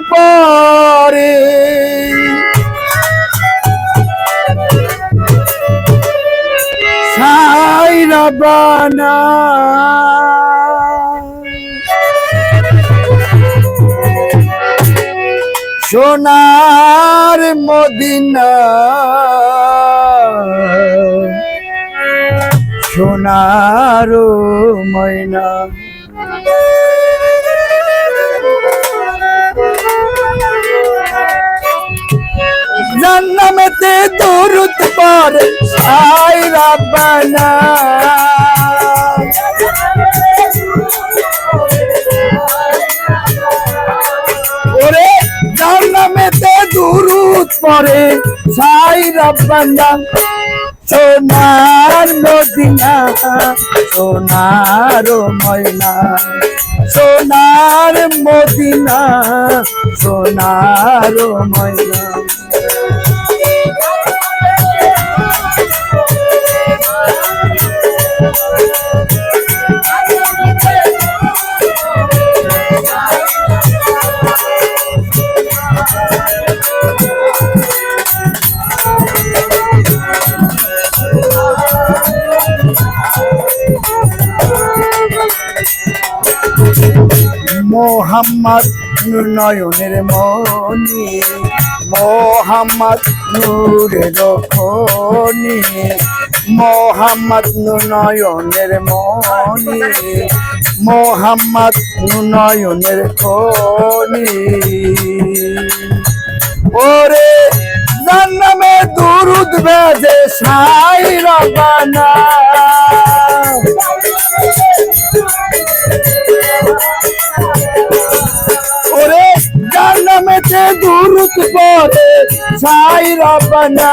পরে। সোনার মদিনা। সোনার ময়না। পরে আই রাব্বানা। ওরে জান্নামেতে দরুদ পরে সাই রাব্বানা। সোনার মদিনা, সোনার ময়না, সোনার মদিনা, সোনার ময়না। মোহাম্মদ নয়নের মনি মোহাম্মদ নূরের খনি। মোহাম্মদ নয়নের মনি। মোহাম্মদ নয়নের খনি। ওরে জান্নামে দুরুদ বেজে সাই রবানা। ওরে জান্নামেতে দুরুদ পরে সাই রবানা।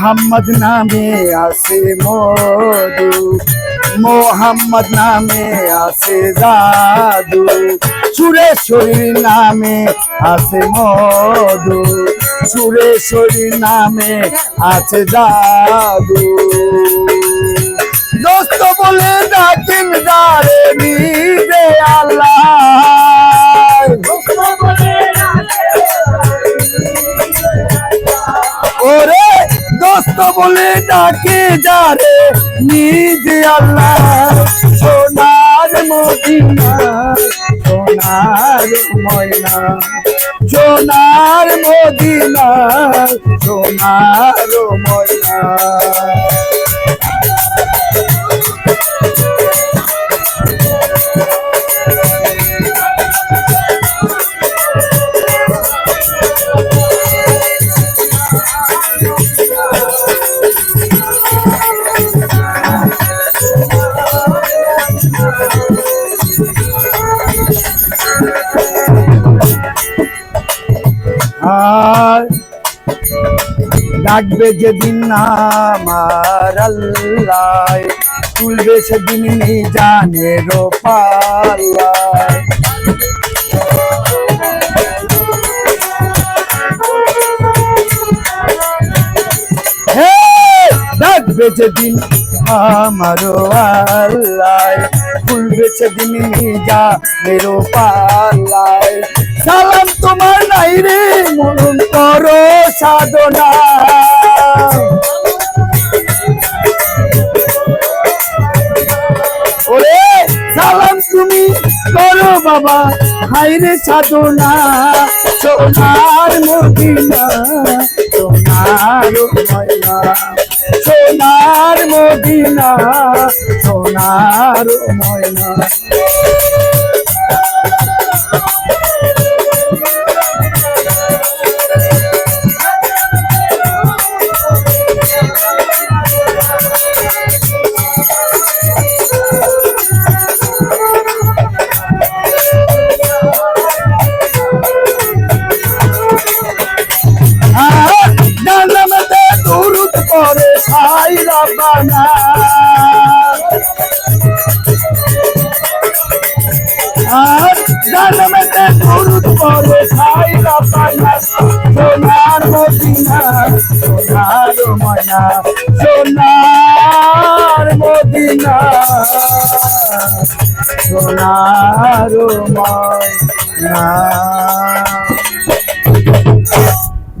মোহাম্মদ নামে আসে মধু। মোহাম্মদ নামে আসে জাদু। সুরেশ্বরীর নামে আসে মধু। সুরেশ্বরীর নামে আছে জাদু। দোস্ত বলে ডাকিন যারে নিবে আল্লাহ। ওরে দোস্ত বলে ডাকে যারে নিজ আল্লাহ সোনার মদিনা সোনার ময়না সোনার মদিনা সোনার ময়না। আর ডাকবে যেদিন আমার আল্লাহ, তুলবে সেদিন জানের পাল্লায়। ডাকবে যেদিন আমারও আল্লাহ খুলবে সেদিন যা মেরো পাল্লায়। সালাম তোমার নাই রে মরণ করো সাধনা। ওরে, সালাম তুমি করো বাবা হাইরে সাধনা। সোনার মদিনা সোনার ময়না সোনার মদিনা সোনার ময়না ربنا জন্মতে দূর করে খাই রপনা সোনার মদিনা সোনার মনা মদিনা।